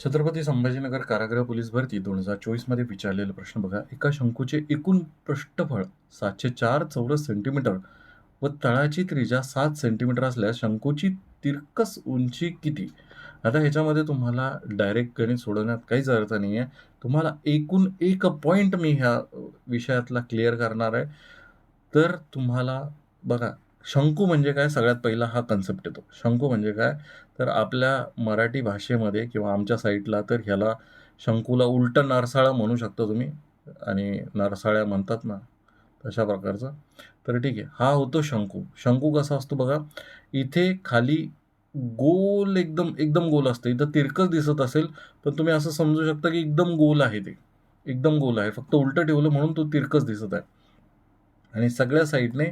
छत्रपती संभाजीनगर कारागृह पोलीस भरती दोन हजार चोवीसमध्ये विचारलेला प्रश्न बघा. एका शंकूचे एकूण पृष्ठफळ सातशे चार चौरस सेंटीमीटर व तळाची त्रिज्या सात सेंटीमीटर असल्यास शंकूची तिरकस उंची किती? आता ह्याच्यामध्ये तुम्हाला डायरेक्ट गणित सोडवण्यात काहीच अर्थ नाही आहे तुम्हाला एकूण एक पॉईंट मी ह्या विषयातला क्लिअर करणार आहे. तर तुम्हाला बघा शंकू म्हणजे काय? सगळ्यात पहिला हा कन्सेप्ट येतो. शंकू म्हणजे काय? तर आपल्या मराठी भाषेमध्ये किंवा आमच्या साईटला तर ह्याला शंकूला उलटं नारसाळा म्हणू शकता तुम्ही. आणि नारसाळ्या म्हणतात ना तशा प्रकारचं. तर ठीक आहे हा होतो शंकू. शंकू कसा असतो बघा इथे खाली गोल एकदम एकदम गोल असतं. इथं तिरकस दिसत असेल पण तुम्ही असं समजू शकता की एकदम गोल आहे ते. एकदम गोल आहे. फक्त उलटं ठेवलं म्हणून तो तिरकस दिसत आहे. आणि सगळ्या साईडने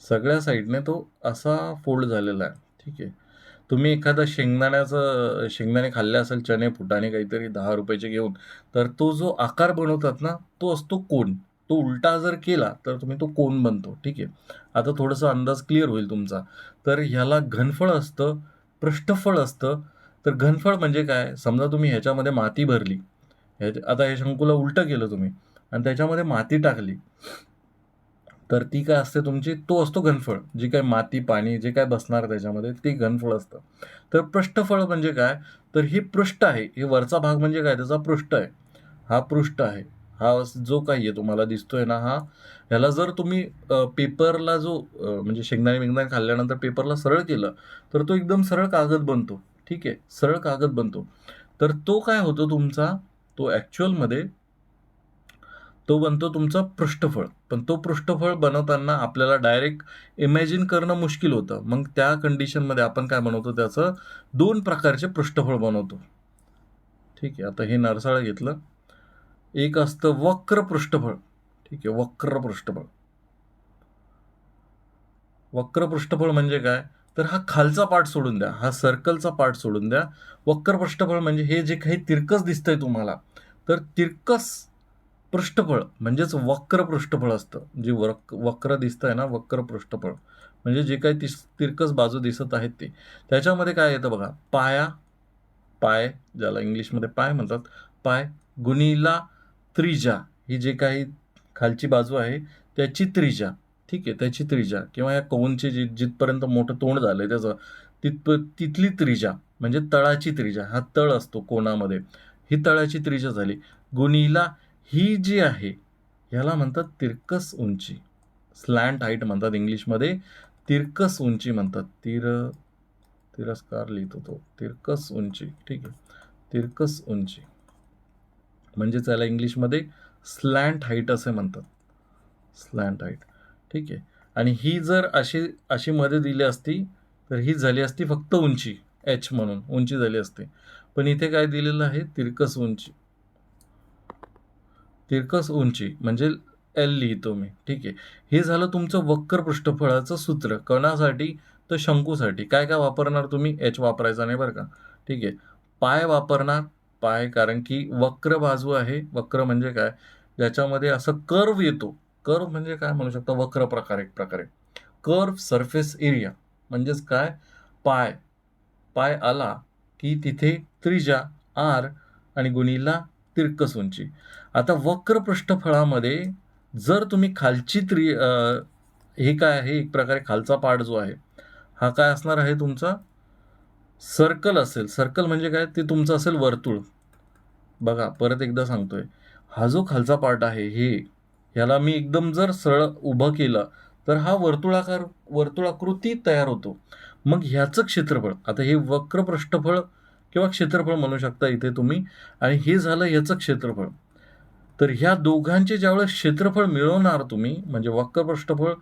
सगळ्या साईडने तो असा फोल्ड झालेला आहे. ठीक आहे. तुम्ही एखादा शेंगदाण्याचं शेंगदाणे खाल्ले असेल चणे फुटाणे काहीतरी दहा रुपयाचे घेऊन तर तो जो आकार बनवतात ना तो असतो कोण? तो उलटा जर केला तर तुम्ही तो कोण बनतो? ठीक आहे. आता थोडंसं अंदाज क्लिअर होईल तुमचा. तर ह्याला घनफळ असतं पृष्ठफळ असतं. तर घनफळ म्हणजे काय? समजा तुम्ही ह्याच्यामध्ये माती भरली. ह्याच्या आता हे शंकूला उलटं केलं तुम्ही. आणि त्याच्यामध्ये माती टाकली. तर ती काय असते तुमची तो असतो घनफळ. जी काय माती पाणी जे काय बसणार त्याच्यामध्ये ते घनफळ असतं. तर पृष्ठफळ म्हणजे काय? तर हे पृष्ठ आहे. हे वरचा भाग म्हणजे काय? त्याचा पृष्ठ आहे. हा पृष्ठ आहे. हा जो काही आहे तुम्हाला दिसतोय ना हा ह्याला जर तुम्ही पेपरला जो म्हणजे शेंगदाणे बिंगदाणे खाल्ल्यानंतर पेपरला सरळ केलं तर तो एकदम सरळ कागद बनतो. ठीक आहे? सरळ कागद बनतो. तर तो काय होतो तुमचा? तो ॲक्च्युअलमध्ये तो बनतो तुमचा पृष्ठफळ. पण तो पृष्ठफळ बनवताना आपल्याला डायरेक्ट इमॅजिन करणं मुश्किल होतं. मग त्या कंडिशनमध्ये आपण काय बनवतो? त्याचं दोन प्रकारचे पृष्ठफळ बनवतो. ठीक आहे आता हे नरसाळं घेतलं. एक असतं वक्र पृष्ठफळ. ठीक आहे वक्र पृष्ठफळ. वक्र पृष्ठफळ म्हणजे काय? तर हा खालचा पार्ट सोडून द्या. हा सर्कलचा पार्ट सोडून द्या. वक्र पृष्ठफळ म्हणजे हे जे काही तिरकस दिसतंय तुम्हाला तर तिरकस पृष्ठफळ म्हणजेच वक्र पृष्ठफळ असतं. जे वक वक्र दिसतंय ना वक्र पृष्ठफळ. म्हणजे जे काही तिस तिरकस बाजू दिसत आहेत ते. त्याच्यामध्ये काय येतं बघा पाया पाय ज्याला इंग्लिशमध्ये पाय म्हणतात पाय गुणीला त्रिजा. ही जे काही खालची बाजू आहे त्याची त्रिजा. ठीक आहे त्याची त्रिजा. किंवा या कौनचे जी जिथपर्यंत मोठं तोंड झालं आहे त्याचं तिथप तिथली त्रिजा. म्हणजे तळाची त्रिजा. हा तळ असतो कोणामध्ये. ही तळाची त्रिजा झाली. गुणीला ही जी आहे ह्याला म्हणतात तिरकस उंची. स्लॅन्ट हाईट म्हणतात इंग्लिशमध्ये. तिरकस उंची म्हणतात. तिर तिरस्कार लिहितो तो. तिरकस उंची. ठीक आहे. तिरकस उंची. म्हणजे त्याला इंग्लिशमध्ये स्लॅन्ट हाईट असे म्हणतात. स्लॅन्ट हाईट ठीक आहे. आणि ही जर अशी अशी मध्ये दिली असती तर ही झाली असती फक्त उंची. एच म्हणून. उंची झाली असते. पण इथे काय दिलेलं आहे? तिरकस उंची. तिरकस उंची म्हणजे एल लिहितो मी. ठीक आहे. हे झालं तुमचं वक्र पृष्ठफळाचं सूत्र. कणासाठी तर शंकूसाठी. काय काय वापरणार तुम्ही? एच वापरायचा नाही बरं का? ठीक आहे. पाय वापरणार. पाय कारण की वक्र बाजू आहे. वक्र म्हणजे काय? ज्याच्यामध्ये असं कर्व येतो. कर्व म्हणजे काय म्हणू शकता? वक्र प्रकार एक प्रकारे. कर्व सरफेस एरिया म्हणजेच काय? पाय. पाय आला की तिथे त्रिजा आर आणि गुणीला तिरकस उंची आता वक्र पृष्ठफळामध्ये जर तुम्ही खालची त्रि हे काय आहे? एक प्रकारे खालचा पार्ट जो आहे हा काय असणार आहे तुमचा? सर्कल असेल. सर्कल म्हणजे काय? ते तुमचं असेल वर्तुळ. बघा परत एकदा सांगतोय. हा जो खालचा पार्ट आहे हे ह्याला मी एकदम जर सरळ उभं केलं तर हा वर्तुळाकार वर्तुळाकृती तयार होतो. मग ह्याचं क्षेत्रफळ आता हे वक्र पृष्ठफळ किंवा क्षेत्रफळ म्हणू शकता इथे तुम्ही. आणि हे झालं ह्याचं क्षेत्रफळ. तर ह्या दोघांचे ज्यावेळेस क्षेत्रफळ मिळवणार तुम्ही म्हणजे वक्र पृष्ठफळ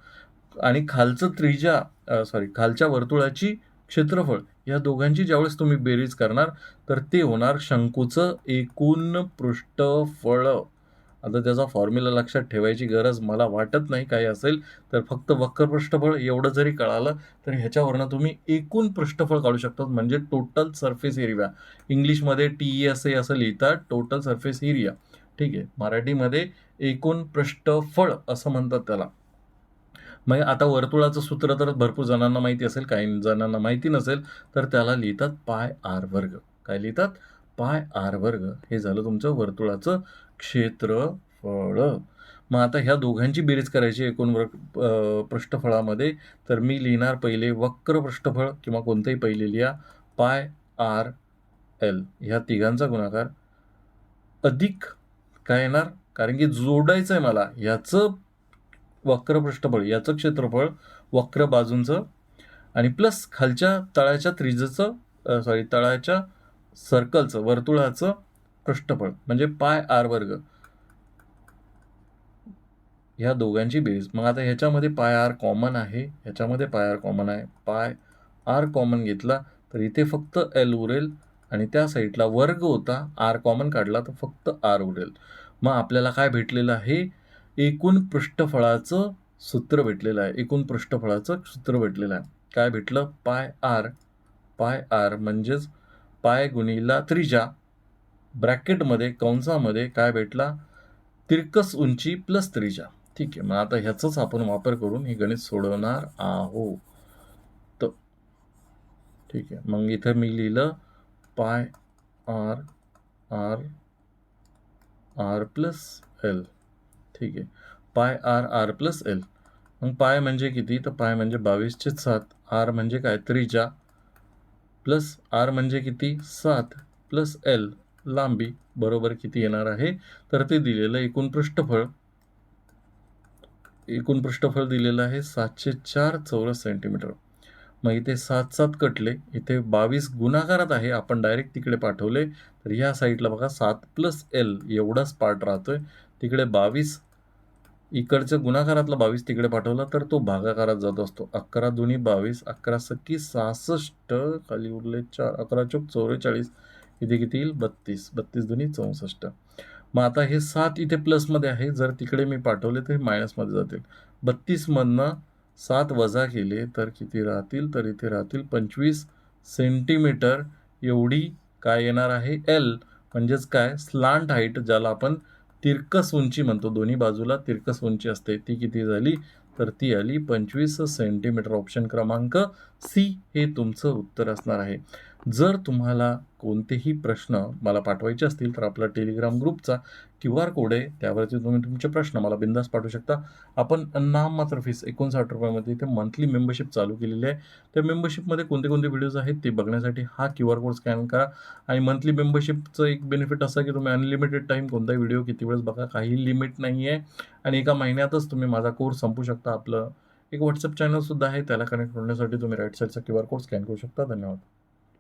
आणि खालचं त्रिजा सॉरी खालच्या वर्तुळाची क्षेत्रफळ या दोघांची ज्यावेळेस तुम्ही बेरीज करणार तर ते होणार शंकूचं एकूण पृष्ठफळ. आता त्याचा फॉर्म्युला लक्षात ठेवायची गरज मला वाटत नाही. काही असेल तर फक्त वक्र पृष्ठफळ एवढं जरी कळालं तर ह्याच्यावरनं तुम्ही एकूण पृष्ठफळ काढू शकतात. म्हणजे टोटल सरफेस एरिया इंग्लिशमध्ये टी ई एस ए असं लिहितात टोटल सरफेस एरिया ठीक आहे. मराठीमध्ये एकूण पृष्ठफळ असं म्हणतात त्याला. मग आता वर्तुळाचं सूत्र तर भरपूर जणांना माहिती असेल काही जणांना माहिती नसेल तर त्याला लिहितात पाय आर वर्ग. काय लिहितात? पाय आर वर्ग. हे झालं तुमचं वर्तुळाचं क्षेत्रफळ. मग आता ह्या दोघांची बेरीज करायची एकूण वर्ग पृष्ठफळामध्ये. तर मी लिहिणार पहिले वक्र पृष्ठफळ किंवा कोणतंही पहिले लिहा. पाय आर एल. ह्या तिघांचा गुणाकार अधिक काय येणार? कारण की जोडायचं आहे मला. ह्याचं वक्र पृष्ठफळ याचं क्षेत्रफळ वक्र बाजूंचं आणि प्लस खालच्या तळाच्या त्रिज्येचं सॉरी तळाच्या सर्कलचं वर्तुळाचं पृष्ठफळ म्हणजे पाय आर वर्ग. ह्या दोघांची बेरीज. मग आता ह्याच्यामध्ये पाय आर कॉमन आहे ह्याच्यामध्ये पाय आर कॉमन आहे. पाय आर कॉमन घेतला तर इथे फक्त एल उरेल आणि त्या साईडला वर्ग होता आर कॉमन काढला तर फक्त आर उरेल. मग आपल्याला काय भेटलेलं आहे? एकूण पृष्ठफळाचं सूत्र भेटलेलं आहे. एकूण पृष्ठफळाचं सूत्र भेटलेलं आहे. काय भेटलं? पाय आर. पाय आर म्हणजेच पाय गुणिला त्रिजा. ब्रॅकेटमध्ये कंसामध्ये काय भेटला? तिरकस उंची प्लस त्रिजा. ठीक आहे मग आता ह्याचाच आपण वापर करून हे गणित सोडवणार आहो तर ठीक आहे मग इथं मी लिहिलं pi R R R plus L. ठीक आहे पाय आर आर प्लस एल. मग पाय म्हणजे किती? तर पाय म्हणजे बावीसचे सात आर म्हणजे काय? त्रिजा. प्लस आर म्हणजे किती? सात प्लस एल. लांबी बरोबर किती येणार आहे? तर ते दिलेलं एकूण पृष्ठफळ एकूण पृष्ठफळ दिलेलं आहे सातशे चार चौरस सेंटीमीटर मग इथे सात सात कटले इथे बावीस गुणाकारात आहे आपण डायरेक्ट तिकडे पाठवले. तर ह्या साईडला बघा सात प्लस एल एवढाच पार्ट राहतोय. तिकडे बावीस इकडच्या गुणाकारातला बावीस तिकडे पाठवला तर तो भागाकारात जात असतो. अकरा दोन्ही बावीस अकरा सक्की सहासष्ट खाली उरले चार अकरा चौक चौवेचाळीस इथे किती येईल बत्तीस. बत्तीस दोन्ही चौसष्ट. मग आता हे सात इथे प्लसमध्ये आहे. जर तिकडे मी पाठवले तर हे मायनसमध्ये जातील. बत्तीसमधनं सात वजा केले तर किती राहतील? तर इथे राहतील पंचवीस सेंटीमीटर एवढी काय येणार आहे? एल म्हणजेच काय? स्लांट हाईट ज्याला आपण तिरकस उंची म्हणतो. दोन्ही बाजूला तिरकस उंची असते. ती किती झाली? तर ती आली पंचवीस सेंटीमीटर ऑप्शन क्रमांक सी हे तुमचं उत्तर असणार आहे. जर तुम्हाला कोणतेही प्रश्न मला पाठवायचे असतील तर आपला टेलिग्राम ग्रुपचा क्यू आर कोड आहे त्यावरती तुम्ही तुमचे प्रश्न मला बिंदास पाठवू शकता. आपण नाम मात्र फीस एकोणसाठ रुपयामध्ये इथे मंथली मेंबरशिप चालू केलेली आहे. त्या मेंबरशिपमध्ये कोणते कोणते व्हिडिओज आहेत ते बघण्यासाठी हा क्यू आर कोड स्कॅन करा. आणि मंथली मेंबरशिपचं एक बेनिफिट असं की तुम्ही अनलिमिटेड टाईम कोणताही व्हिडिओ किती वेळेस बघा काही लिमिट नाही आहे आणि एका महिन्यातच तुम्ही माझा कोर्स संपू शकता. आपलं एक व्हॉट्सअप चॅनलसुद्धा आहे त्याला कनेक्ट होण्यासाठी तुम्ही राईट साईडचा क्यू आर कोड स्कॅन करू शकता. धन्यवाद.